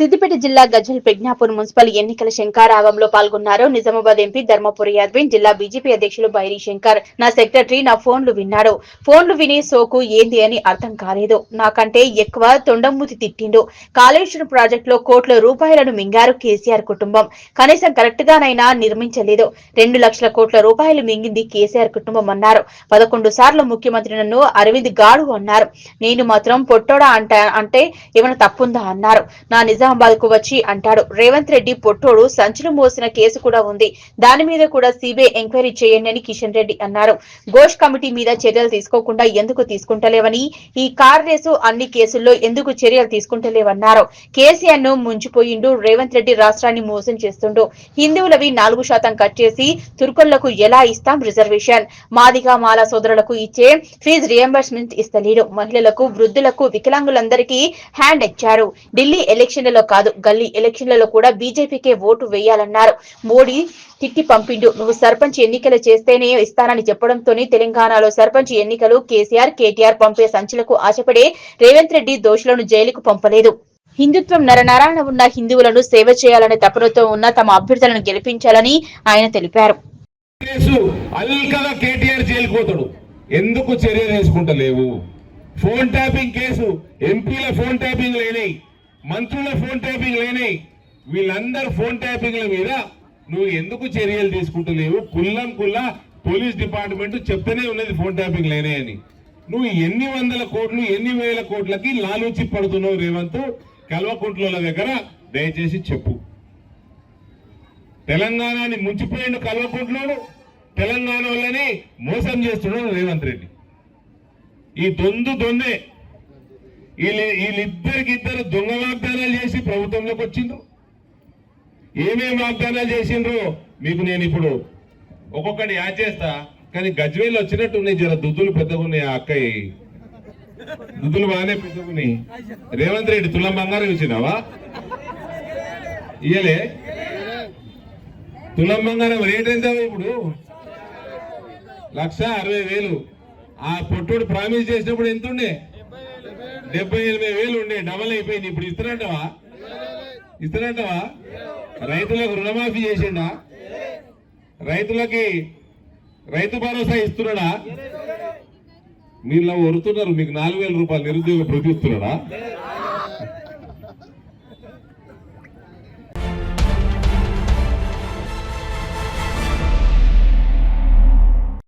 సిద్దిపేట జిల్లా గజల్ ప్రజ్ఞాపూర్ మున్సిపల్ ఎన్నికల శంకారావంలో పాల్గొన్నారు. నిజామాబాద్ ఎంపీ ధర్మపురి యాదవిన్ జిల్లా బీజేపీ అధ్యక్షులు బైరీ శంకర్. నా సెక్రటరీ నా ఫోన్లు విన్నాడు. ఫోన్లు విని సోకు ఏంది అని అర్థం కాలేదు. నాకంటే ఎక్కువ తొండమూతి తిట్టిండు. కాళేశ్వరం ప్రాజెక్టులో కోట్ల రూపాయలను మింగారు కేసీఆర్ కుటుంబం. కనీసం కరెక్ట్ గానైనా నిర్మించలేదు. రెండు లక్షల కోట్ల రూపాయలు మింగింది కేసీఆర్ కుటుంబం అన్నారు. పదకొండు సార్లు ముఖ్యమంత్రి నన్ను అరవింద్ గాడు అన్నారు. నేను మాత్రం పొట్టోడా అంట అంటే ఏమైనా తప్పుందా అన్నారు. నా నిజం నిజామాబాద్కు వచ్చి అంటాడు. రేవంత్ రెడ్డి పొట్టోడు సంచులు మోసిన కేసు కూడా ఉంది. దాని మీద కూడా సిబిఐ ఎంక్వైరీ చేయండి అని కిషన్ రెడ్డి అన్నారు. ఘోష్ కమిటీ మీద చర్యలు తీసుకోకుండా ఎందుకు తీసుకుంటలేవని ఈ కార్ రేసు అన్ని కేసుల్లో ఎందుకు చర్యలు తీసుకుంటలేవన్నారు. కేసీఆర్ను ముంచిపోయిండు రేవంత్ రెడ్డి రాష్ట్రాన్ని మోసం చేస్తుండు. హిందువులవి నాలుగు శాతం కట్ చేసి తుర్కొల్లకు ఎలా ఇస్తాం రిజర్వేషన్? మాదిగా మాల సోదరులకు ఇచ్చే ఫీజు రియంబర్స్మెంట్ ఇస్తలేడు. మహిళలకు వృద్ధులకు వికలాంగులందరికీ హ్యాండ్ ఇచ్చారు. ఢిల్లీ ఎలక్షన్లలో కాదు గల్లీ ఎలక్షన్లలో కూడా బీజేపీకే ఓటు వేయాలన్నారు. మోడీ తిట్టి పంపిండు. నువ్వు సర్పంచ్ ఎన్నికలు చేస్తేనే ఇస్తానని చెప్పడంతోనే తెలంగాణలో సర్పంచ్ ఎన్నికలు కేసీఆర్ కేటీఆర్ పంపే సంచులకు ఆశపడే రేవంత్ రెడ్డి దోషులను జైలుకు పంపలేదు. హిందుత్వం నరనారాయణ ఉన్న హిందువులను సేవ చేయాలనే తపనతో ఉన్న తమ అభ్యర్థులను గెలిపించాలని ఆయన తెలిపారు. అల్కగా కేటీఆర్ జైలుకు ఎందుకు చర్య తీసుకుంటలేవు? Phone tapping case. ఎంపీల ఫోన్ ట్యాపింగ్ లేనాయి మంత్రుల ఫోన్ ట్యాపింగ్ లేని వీళ్ళందరూ ఫోన్ ట్యాపింగ్ల మీద నువ్వు ఎందుకు చర్యలు తీసుకుంటలేవు? కుల్లం కుల్ల పోలీస్ డిపార్ట్మెంట్ చెప్తూనే ఉన్నది ఫోన్ ట్యాపింగ్ లేనే అని. నువ్వు ఎన్ని వందల కోట్లు ఎన్ని వేల కోట్లకి లాలూచి పడుతున్నావు రేవంత్? కల్వకుంట్ల దగ్గర దయచేసి చెప్పు. తెలంగాణని ముంచిపోయిండు కల్వకుంట్లోడు. తెలంగాణ వల్లనే మోసం చేస్తున్నాడు రేవంత్ రెడ్డి. ఈ దొందు దొందే వీళ్ళు వీళ్ళిద్దరికి ఇద్దరు దొంగ వాగ్దానాలు చేసి ప్రభుత్వంలోకి వచ్చిండ్రు. ఏమేమి వాగ్దానాలు చేసిండ్రు మీకు నేను ఇప్పుడు ఒక్కొక్కటి యాడ్ చేస్తా. కానీ గజ్వేల్ వచ్చినట్టు ఉన్నాయి జర దుద్దులు పెద్దగా ఆ అక్కయ్య దుద్దులు బాగానే పెద్దగున్నాయి. రేవంత్ రెడ్డి తులం బంగారం ఇచ్చినావా? ఇయలే తులం బంగారం రేట్ ఎంత ఇప్పుడు? లక్ష అరవై వేలు. ఆ పొట్టుడు ప్రామిస్ చేసినప్పుడు ఎంత ఉండే? డెబ్బై ఎనభై వేలు ఉండే డబల్ అయిపోయింది. ఇప్పుడు ఇస్తున్నట్టవా ఇస్తున్నట్టవా రైతులకు రుణమాఫీ చేసిండా? రైతులకి రైతు భరోసా ఇస్తున్నాడా? మీరు ఒరుతున్నారు మీకు నాలుగు వేల రూపాయలు నిరుద్యోగ ప్రతి ఇస్తున్నాడా?